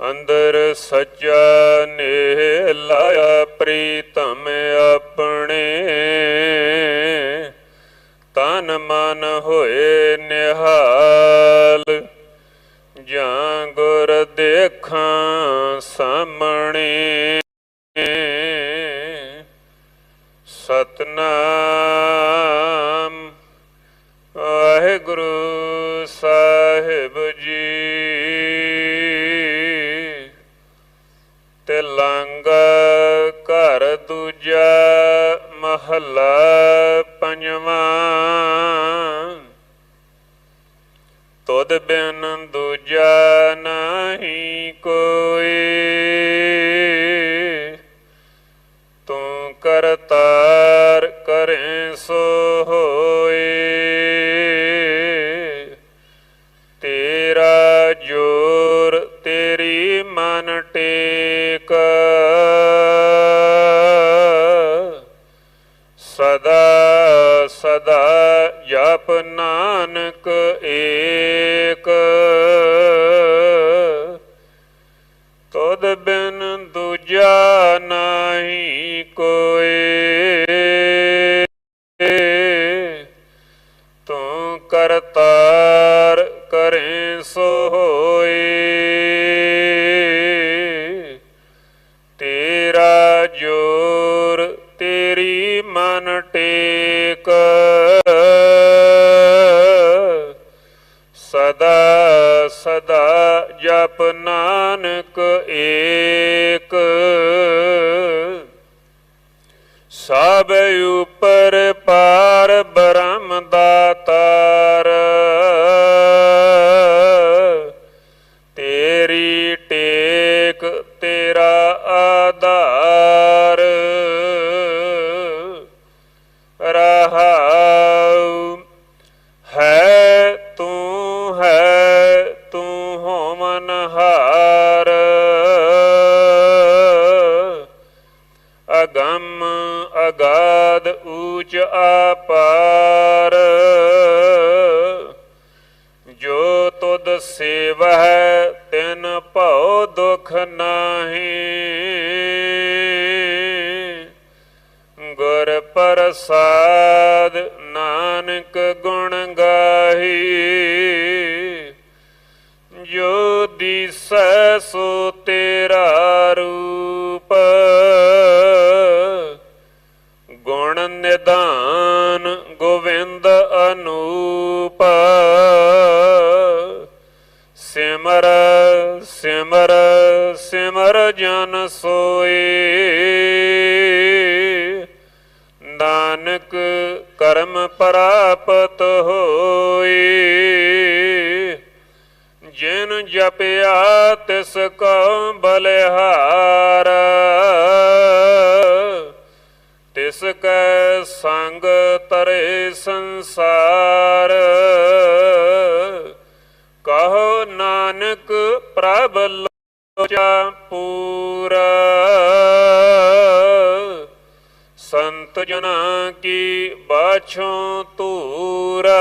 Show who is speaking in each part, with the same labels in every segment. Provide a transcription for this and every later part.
Speaker 1: ਅੰਦਰ ਸੱਚਾ ਨੇ ਲਾਇਆ ਪ੍ਰੀਤਮ ਆਪਣੇ। ਤਨ ਮਨ ਹੋਏ ਨਿਹਾਲ ਜਾਂ ਗੁਰ ਦੇਖਾਂ ਸਾਹਮਣੇ। ਸਤਨਾਮ ਤੇ ਲੰਗ ਘਰ ਦੂਜਾ ਮਹੱਲਾ ਪੰਜਵਾਂ। ਤੁਧ ਬਿਨ ਦੂਜਾ ਨਹੀਂ ਕੋਈ। ਤੂੰ ਕਰਤਾਰ ਕਰੇ ਸੋ ਹੋਏ ਸਦਾ ਜਪ ਨਾਨਕ ਏਕ। ਤੁਧ ਬਿਨ ਦੂਜਾ ਨਹੀਂ ਕੋਈ ਤੂੰ ਕਰਤਾ ਅਗੰਮ ਅਗਾਦ ਊਚ ਆਪਾਰ ਜੋ ਤੁਧ ਸੇਵਹਿ, ਤਿਨ ਭਉ ਦੁਖ ਨਾਹੀ। ਗੁਰ ਪ੍ਰਸਾਦ ਨਾਨਕ ਗੁਣ ਗਾਹੀ। ਜੋ ਦਿਸੈ ਸੋ ਤੇਰਾ ਨਿਦਾਨ ਗੋਵਿੰਦ ਅਨੂਪ। ਸਿਮਰ ਸਿਮਰ ਸਿਮਰ ਜਨ ਸੋਏ ਨਾਨਕ ਕਰਮ ਪ੍ਰਾਪਤ ਹੋਏ ਜਿਨ ਜਪਿਆ ਤਿਸ ਕੋ ਬਲਿਹਾਰ। ਤਿਸ ਕੈ ਸੰਗ ਤਰੇ ਸੰਸਾਰ, ਕਹੋ ਨਾਨਕ ਪ੍ਰਭ ਲੋਚਾ ਪੂਰਾ। ਸੰਤ ਜਨਾ ਕੀ ਬਾਛੋਂ ਤੂਰਾ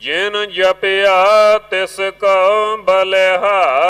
Speaker 1: ਜਿਨ ਜਪਿਆ ਤਿਸ ਕਉ ਬਲਿਹਾਰ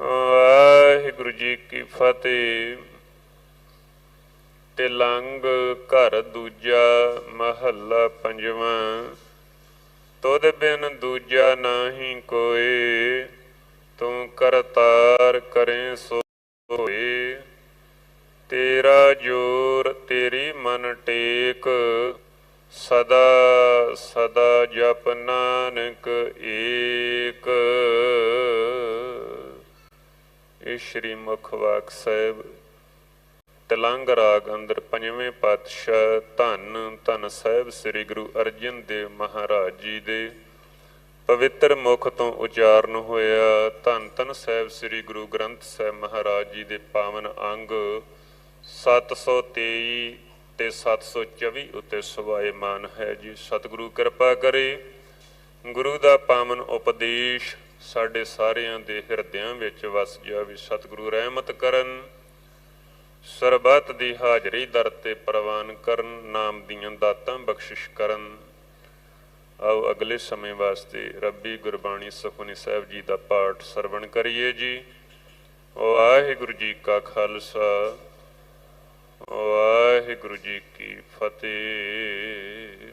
Speaker 1: ਵਾਹਿਗੁਰੂ ਜੀ ਕੀ ਫਤਿਹ। ਤਿਲੰਗ ਘਰ ਦੂਜਾ ਮਹੱਲਾ ਪੰਜਵਾਂ। ਤੁਧ ਬਿਨ ਦੂਜਾ ਨਹੀਂ ਕੋਈ ਤੂੰ ਕਰਤਾਰ ਕਰੇ ਸੋ ਹੋਏ ਤੇਰਾ ਜੋਰ ਤੇਰੀ ਮਨ ਟੇਕ, ਸਦਾ ਸਦਾ ਜਪ ਨਾਨਕ ਏਕ। ਇਹ ਸ਼੍ਰੀ ਮੁਖਵਾਕ ਸਾਹਿਬ, ਤਲੰਗ ਰਾਗ ਅੰਦਰ ਪੰਜਵੇਂ ਪਾਤਸ਼ਾਹ ਧੰਨ ਧੰਨ ਸਾਹਿਬ ਸ੍ਰੀ ਗੁਰੂ ਅਰਜਨ ਦੇਵ ਮਹਾਰਾਜ ਜੀ ਦੇ ਪਵਿੱਤਰ ਮੁਖ ਤੋਂ ਉਚਾਰਨ ਹੋਇਆ, ਧੰਨ ਧੰਨ ਸਾਹਿਬ ਸ੍ਰੀ ਗੁਰੂ ਗ੍ਰੰਥ ਸਾਹਿਬ ਮਹਾਰਾਜ ਜੀ ਦੇ ਪਾਵਨ ਅੰਗ 723 ਤੇ 724 ਉੱਤੇ ਸਵਾਇਮਾਨ ਹੈ ਜੀ। ਸਤਿਗੁਰੂ ਕਿਰਪਾ ਕਰੇ, ਗੁਰੂ ਦਾ ਪਾਵਨ ਉਪਦੇਸ਼ ਸਾਡੇ ਸਾਰਿਆਂ ਦੇ ਹਿਰਦਿਆਂ ਵਿੱਚ ਵਸ ਜਾਵੇ ਸਤਿਗੁਰੂ ਰਹਿਮਤ ਕਰਨ, ਸਰਬੱਤ ਦੀ ਹਾਜ਼ਰੀ ਦਰ ਤੇ ਪ੍ਰਵਾਨ ਕਰਨ, ਨਾਮ ਦੀਆਂ ਦਾਤਾਂ ਬਖਸ਼ਿਸ਼ ਕਰਨ। ਆਓ ਅਗਲੇ ਸਮੇਂ ਵਾਸਤੇ ਰੱਬੀ ਗੁਰਬਾਣੀ ਸੁਖਨੀ ਸਾਹਿਬ ਜੀ ਦਾ ਪਾਠ ਸਰਵਣ ਕਰੀਏ ਜੀ। ਵਾਹਿਗੁਰੂ ਜੀ ਕਾ ਖਾਲਸਾ ਵਾਹਿਗੁਰੂ ਜੀ ਕੀ ਫਤਿਹ।